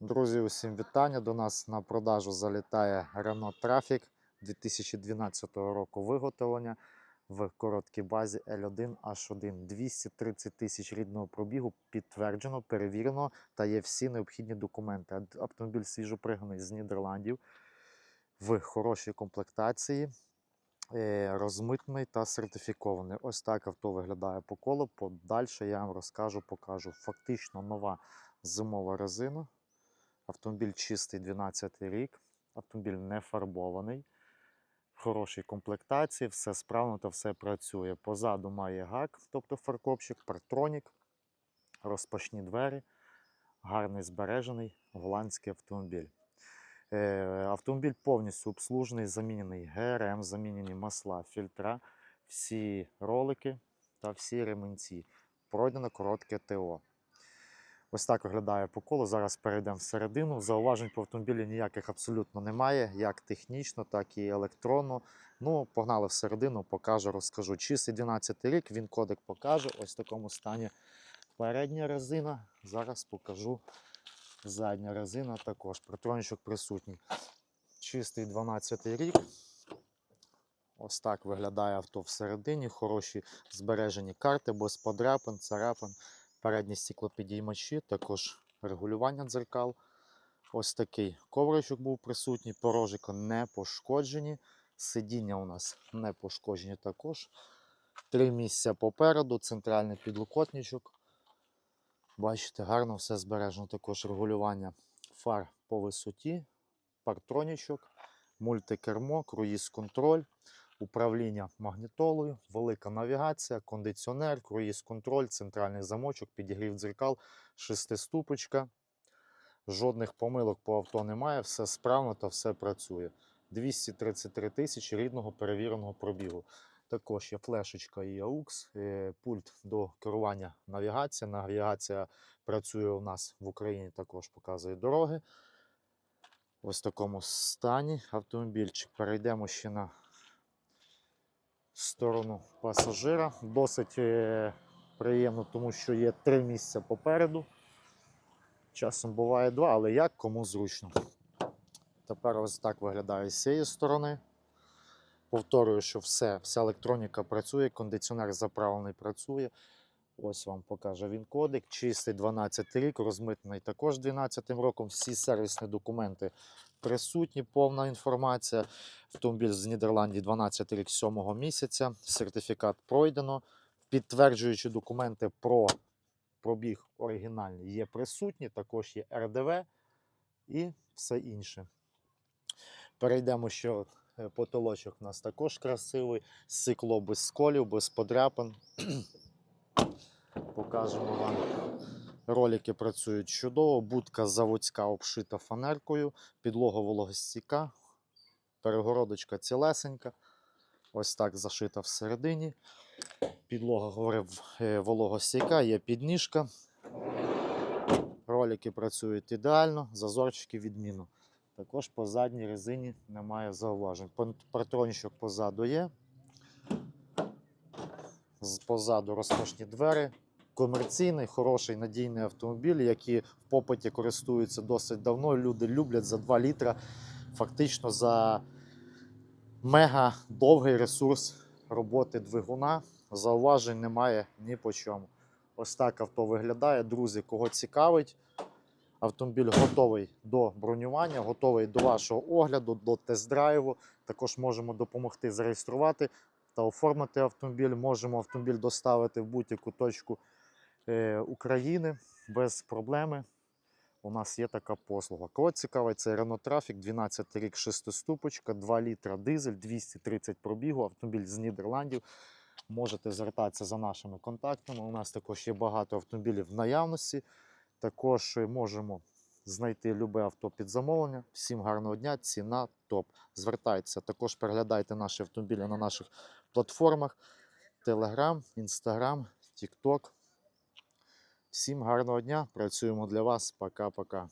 Друзі, усім вітання. До нас на продажу залітає Renault Traffic 2012 року виготовлення в короткій базі L1H1. 230 тисяч рідного пробігу підтверджено, перевірено та є всі необхідні документи. Автомобіль свіжопригнаний з Нідерландів в хорошій комплектації. е, Розмитний та сертифікований. Ось так авто виглядає по колу. Подальше я вам розкажу, покажу. Фактично нова зимова резина. Автомобіль чистий 12 рік, автомобіль не фарбований, в хорошій комплектації, все справно та все працює. Позаду має гак, тобто фаркопчик, партронік, розпашні двері, гарний збережений голландський автомобіль. Е, автомобіль повністю обслужений, замінений ГРМ, замінені масла, фільтра, всі ролики та всі ремінці. Пройдено коротке ТО. Ось так виглядає по колу. Зараз перейдемо всередину. Зауважень по автомобілі ніяких абсолютно немає, як технічно, так і електронно. Ну, погнали всередину, покажу, розкажу. Чистий 12 рік, він кодек покаже. Ось в такому стані передня резина. Зараз покажу задня резина також. Протронічок присутній. Чистий 12 рік. Ось так виглядає авто всередині. Хороші збережені карти, без подряпин, царапин передні стіклопідіймачі, також регулювання дзеркал. Ось такий ковричок був присутній, порожики не пошкоджені. Сидіння у нас не пошкоджені також. Три місця попереду, центральний підлокотничок. Бачите, гарно все збережено. Також регулювання фар по висоті, партронічок, мультикермо, круїз-контроль, управління магнітолою, велика навігація, кондиціонер, круїз-контроль, центральний замочок, підігрів дзеркал, шестиступочка. Жодних помилок по авто немає, все справно та все працює. 233 тисячі рідного перевіреного пробігу. Також є флешечка і AUX, е, пульт до керування навігація. Навігація працює у нас в Україні, також показує дороги. Ось в такому стані автомобільчик. Перейдемо ще на сторону пасажира. Досить е, приємно, тому що є три місця попереду. Часом буває два, але як кому зручно. Тепер ось так виглядає з цієї сторони. Повторюю, що все, вся електроніка працює, кондиціонер заправлений працює. Ось вам покаже він кодик. Чистий 12 рік, розмитний також 12 роком. Всі сервісні документи присутні, повна інформація. Автомобіль з Нідерландів 12 рік 7 місяця. Сертифікат пройдено. Підтверджуючи документи про пробіг оригінальний є присутні, також є РДВ і все інше. Перейдемо ще е, потолочок у нас також красивий, стекло без сколів, без подряпин. Покажемо вам. Ролики працюють чудово, будка заводська обшита фанеркою, підлога вологостійка, перегородочка цілесенька. Ось так зашита всередині. Підлога говорив е, вологостійка, є підніжка. Ролики працюють ідеально, зазорчики відмінно. Також по задній резині немає зауважень. Пан- позаду є. Позаду розпашні двері. Комерційний, хороший, надійний автомобіль, які в попиті користуються досить давно. Люди люблять за 2 літра, фактично за мега довгий ресурс роботи двигуна. Зауважень немає ні по чому. Ось так авто виглядає. Друзі, кого цікавить, автомобіль готовий до бронювання, готовий до вашого огляду, до тест-драйву. Також можемо допомогти зареєструвати та оформити автомобіль. Можемо автомобіль доставити в будь-яку точку України без проблеми. У нас є така послуга. Кого цікавить, це Renault Traffic, 12 рік, 6-ступочка, 2 літра дизель, 230 пробігу, автомобіль з Нідерландів. Можете звертатися за нашими контактами. У нас також є багато автомобілів в наявності. Також е, можемо знайти любе авто під замовлення. Всім гарного дня, ціна топ. Звертайтеся. Також переглядайте наші автомобілі на наших платформах: Telegram, Instagram, TikTok. Всім гарного дня. Працюємо для вас. Пока-пока.